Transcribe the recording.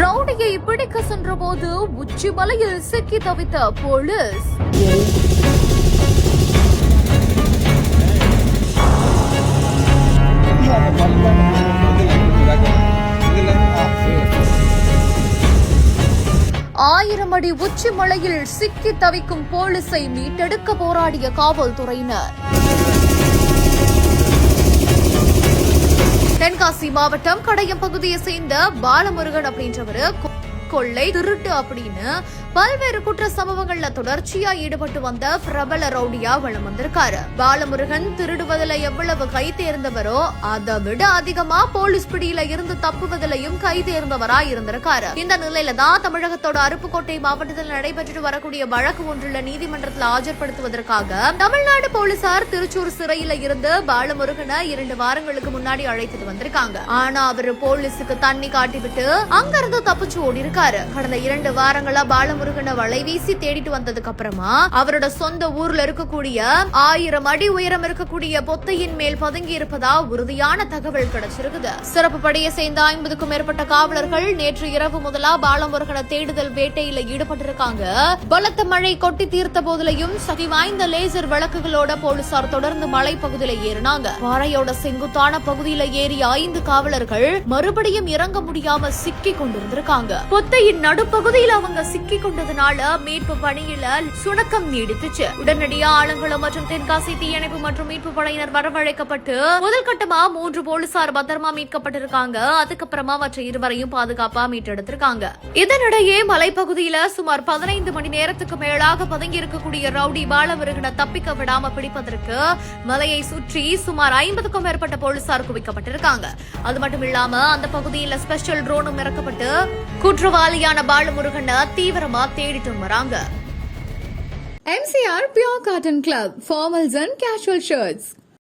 ரவுடியை பிடிக்க சென்றபோது உச்சி மலையில் சிக்கி தவித்த போலீஸ். ஆயிரம் அடி உச்சி மலையில் சிக்கி தவிக்கும் போலீஸை மீட்டெடுக்க போராடிய காவல்துறையினர். தென்காசி மாவட்டம் கடையம் பகுதியை சேர்ந்த பாலமுருகன் அப்படின்றவரு கொள்ளை திருட்டு அப்படின்னு பல்வேறு குற்ற சம்பவங்கள்ல தொடர்ச்சியா ஈடுபட்டு வந்த பிரபல ரவுடியா வளம் வந்திருக்காரு. பாலமுருகன் திருடுவதில் எவ்வளவு கை தேர்ந்தவரோ அதை விட அதிகமா போலீஸ் பிடியில இருந்து தப்புவதிலையும் கை தேர்ந்தவரா இருந்திருக்காரு. இந்த நிலையில தான் தமிழகத்தோட அருப்புக்கோட்டை மாவட்டத்தில் நடைபெற்று வரக்கூடிய வழக்கு ஒன்றுள்ள நீதிமன்றத்தில் ஆஜர்படுத்துவதற்காக தமிழ்நாடு போலீசார் திருச்சூர் சிறையில இருந்து பாலமுருகனை இரண்டு வாரங்களுக்கு முன்னாடி அழைத்துட்டு வந்திருக்காங்க. ஆனா அவரு போலீஸுக்கு தண்ணி காட்டிவிட்டு அங்கிருந்து தப்பிச்சு ஓடி இருக்காரு கடந்த இரண்டு வாரங்களா பாலமுருகனை வலை வீசி தேடிட்டு வந்ததுக்கு அப்புறமா அவரோட சொந்த ஊர்ல இருக்கக்கூடிய ஆயிரம் அடி உயரம் இருக்கக்கூடிய பொத்தையின் மேல் பதுங்கி இருப்பதா உறுதியான தகவல் கிடைச்சிருக்குது. சிறப்பு படையை சேர்ந்த ஐம்பதுக்கும் மேற்பட்ட காவலர்கள் நேற்று இரவு முதலா பாலமுருகனை தேடுதல் வேட்டையில ஈடுபட்டிருக்காங்க. பலத்த மழை கொட்டி தீர்த்த போதிலையும் சக்தி வாய்ந்த லேசர் விளக்குகளோட போலீசார் தொடர்ந்து மலை பகுதியில ஏறினாங்க. பாறையோட செங்குத்தான பகுதியில ஏறிய ஐந்து காவலர்கள் மறுபடியும் இறங்க முடியாம சிக்கி கொண்டிருந்திருக்காங்க. குளத்தையின் நடுப்பகுதியில் அவங்க சிக்கி கொண்டதுனால மீட்பு பணியில சுணக்கம் நீடித்துச்சு. உடனடியா ஆலங்குளம் மற்றும் தென்காசி தீயணைப்பு மற்றும் மீட்பு படையினர் வரவழைக்கப்பட்டு முதல் கட்டமா மூன்று போலீசார் பத்திரமா மீட்கப்பட்டிருக்காங்க. அதுக்கப்புறமா மற்ற இருவரையும் பாதுகாப்பா மீட்டெடுத்திருக்காங்க. இதனிடையே மலைப்பகுதியில சுமார் பதினைந்து மணி நேரத்துக்கு மேலாக பதுங்கி இருக்கக்கூடிய ரவுடி பாலவருகனை தப்பிக்க விடாம பிடிப்பதற்கு மலையை சுற்றி சுமார் ஐம்பதுக்கும் மேற்பட்ட போலீசார் குவிக்கப்பட்டிருக்காங்க. அது மட்டும் இல்லாம அந்த பகுதியில ஸ்பெஷல் ட்ரோனும் இறக்கப்பட்டு குற்றவாளியான பாலமுருகனை தீவிரமா தேடிட்டு வராங்க MCR pure cotton club formals and casual shirts